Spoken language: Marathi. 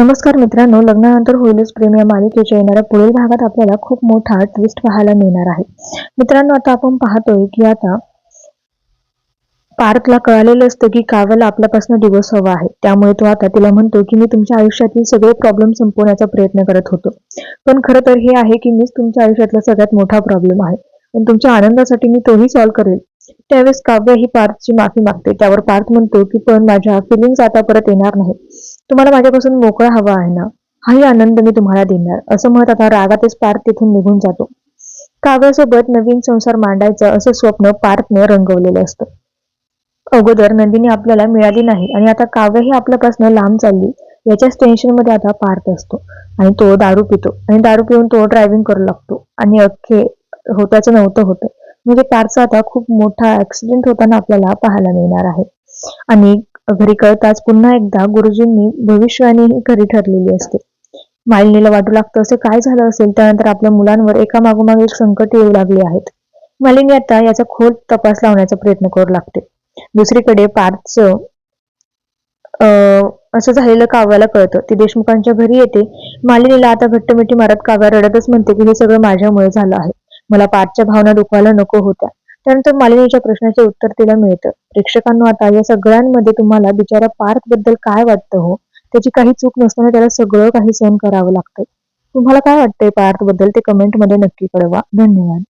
नमस्कार मित्रांनो लग्नानंतर होईलच प्रेम या मालिकेच्या येणाऱ्या पुढील भागात आपल्याला खूप मोठा ट्विस्ट पाहायला मिळणार आहे. मित्रांनो आता आपण पाहतोय की आता पार्थला कळालेलं असतं की काव्याला आपल्यापासून डिवोर्स हवा आहे. त्यामुळे तो आता तिला म्हणतो की मी तुमच्या आयुष्यातील सगळे प्रॉब्लेम संपवण्याचा प्रयत्न करत होतो. पण खरं तर हे आहे की मीच तुमच्या आयुष्यातला सगळ्यात मोठा प्रॉब्लेम आहे. पण तुमच्या आनंदासाठी मी तोही सॉल्व्ह करेल. त्यावेळेस काव्य ही पार्थची माफी मागते. त्यावर पार्थ म्हणतो की पण माझ्या फिलिंग्स आता परत येणार नाही तुम्हाला माझ्यापासून मोकळा हवा आहे ना? हाही आनंद मी तुम्हाला देणार. असं म्हणत आता रागातच पार्थ तिथून निघून जातो. काव्यासोबत नवीन संसार मांडायचं असं स्वप्न पार्थने रंगवलेलं असतं. अगोदर नंदिनी आपल्याला मिळाली नाही आणि आता काव्य ही आपल्यापासून लांब चालली. याच्याच टेन्शनमध्ये आता पार्थ असतो. आणि तो दारू पितो. आणि दारू पिऊन तो ड्रायव्हिंग करू लागतो. आणि अख्खे होत्याचं नव्हतं होतं. म्हणजे पार्थचा आता खूप मोठा ऍक्सिडेंट होताना आपल्याला पाहायला मिळणार आहे. आणि घरी कळताच पुन्हा एकदा गुरुजींनी भविष्यवाणी ही खरी ठरलेली असते. मालिनीला वाटू लागतं असे काय झालं असेल त्यानंतर आपल्या मुलांवर एका मागोमाग एक संकट येऊ लागले आहेत. मालिनी आता याचा खोल तपास लावण्याचा प्रयत्न करू लागते. दुसरीकडे पार्थचं अं असं झालेलं काव्याला कळतं. ती देशमुखांच्या घरी येते. मालिनीला आता घट्ट मिठी मारत काव्या रडतच म्हणते की हे सगळं माझ्यामुळे झालं आहे. मला पार्थच्या भावना दुखवायला नको होत्या. त्यानंतर मालिनीच्या प्रश्नाचे उत्तर तिला मिळतं. प्रेक्षकांना आता या सगळ्यांमध्ये तुम्हाला बिचारा पार्थबद्दल काय वाटतं हो? त्याची काही चूक नसताना त्याला सगळं काही सहन करावं लागतं. तुम्हाला काय वाटतंय पार्थबद्दल ते कमेंटमध्ये नक्की कळवा. धन्यवाद.